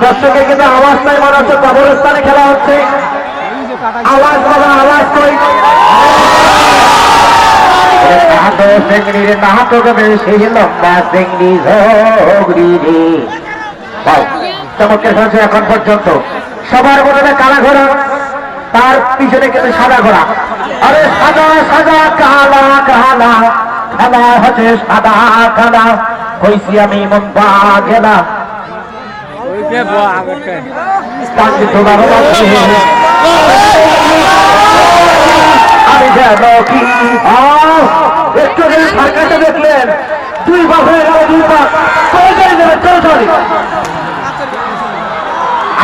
দর্শকের কিন্তু আওয়াজ নাই, মনে হচ্ছে কবরস্থানে খেলা হচ্ছে। আওয়াজ বাবা, আওয়াজ কই? রে। এখন পর্যন্ত। সবার মনে কালা ঘোড়া, তার পিছনে কিন্তু সাদা ঘোড়া। আরে সাদা সাদা, কালা কালা, খেলা হচ্ছে সাদা, কালা। হইছি আমি মন তোলা আমি যেন কি একটু ফাঁকাটা দেখলেন দুই পা হয়ে গেল দুই পা চৌধুরী দেবে চৌধুরী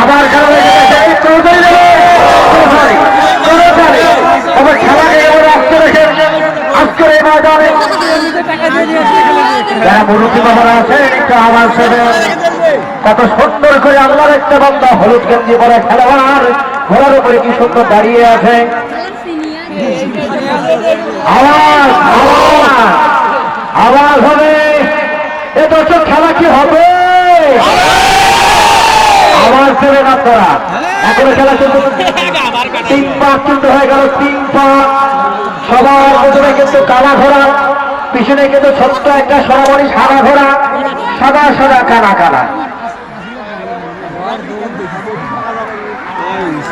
আবার খেলা লেগে গেছে চৌধুরী দেবে চৌধুরী চৌধুরী তবে খেলাকে এবার আজকে রেখে আজকের এই ময়দানে মুরুব্বী বাবারা আছেন একটু আওয়াজ কত সুন্দর করে আল্লাহর একটা বান্দা হলুদ গেঞ্জি পরে খেলোয়াড়, ঘোড়ার উপরে কি সুন্দর দাঁড়িয়ে আছে? আওয়াজ হবে। এ দর্শক, খেলা কি হবে? আওয়াজ দেবেন আপনারা। এখনও খেলা চলছে তিন পাক কিন্তু হয়ে গেল, তিন পাক সবার প্রথমে কিন্তু কালা ঘোড়া, পিছনে কিন্তু ছোট্ট একটা সরাবরি সাদা ঘোড়া, সাদা সাদা কানা কানা।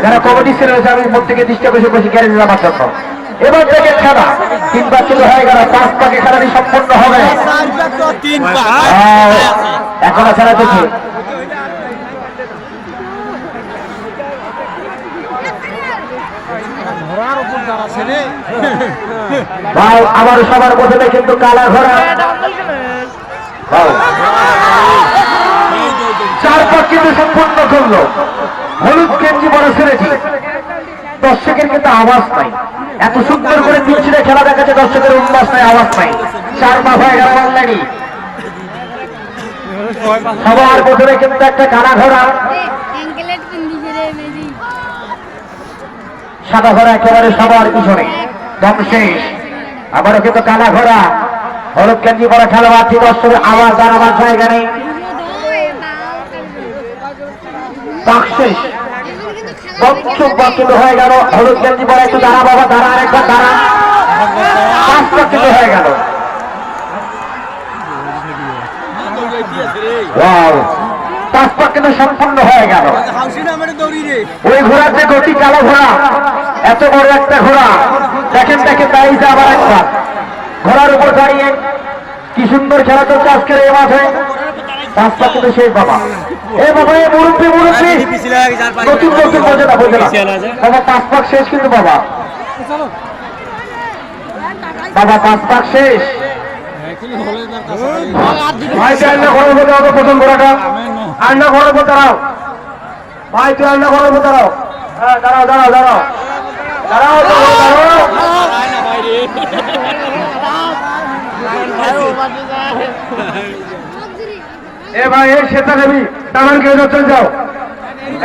যারা কমিটি ছিল আমি থেকে দৃষ্টি বসে বসে গ্যারেজে যাবার জন্য এবার থেকে খেলা। তিন পাক কিন্তু হয়ে গেল, পাঁচ পাকে খেলাটি সম্পূর্ণ হবে। তিন এখনও খেলা চলছে ভাই, আবার সবার প্রথমে কিন্তু কালা ঘোড়া। চার পাক কিন্তু সম্পূর্ণ করল, হলুদ কেঞ্জি বড় ছেড়েছি দর্শকের কিন্তু আওয়াজ নাই। এত সুন্দর করে পিছিয়ে খেলা দেখাচ্ছে, দর্শকের উল্লাস নাই, আওয়াজ নাই। চার পা হয়ে গেল অলরেডি সবার প্রথমে কিন্তু একটা কানা মেজি সাদা ঘোড়া একেবারে সবার পিছনে। দম শেষ। আবারও কিন্তু কালা ঘোড়া। হলুদ কেঞ্জি পরা খেলোয়াড় দর্শকের আওয়াজ আর আওয়াজ জায়গা নেই পাক শেষ। পঞ্চম কিন্তু হয়ে গেল। হলুদ গেঞ্জি পরে একটু দাঁড়া বাবা, দাঁড়া আরেকবার দাঁড়া। কিন্তু হয়ে গেল। Wow! পাঁচ কিন্তু সম্পূর্ণ হয়ে গেল। ওই ঘোড়ার যে ঘোড়া, এত বড় একটা ঘোড়া। দেখেন আবার ঘোড়ার উপর দাঁড়িয়ে কি সুন্দর খেলা চলছে আজকের এই মাঠে। কিন্তু শেষ বাবা। এ বাবা এ মুরব্বী মুরব্বী। নতুন নতুন বোঝে না। বোঝে না বাবা পাঁচ পাক শেষ কিন্তু বাবা। বাবা পাঁচ পাক শেষ। ভাই তুই আন্না ঘরের উপর দাঁড়াও তো প্রথম ঘোড়াটা। আন্না ঘরের উপর দাঁড়াও। ভাই তুই আন্না ঘরের উপর দাঁড়াও। হ্যাঁ দাঁড়াও দাঁড়াও দাঁড়াও। দাঁড়াও দাঁড়াও দাঁড়াও। এ ভাই এই সেটা দেবী তাদেরকে চল যাও।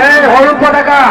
এই হলুদ পতাকা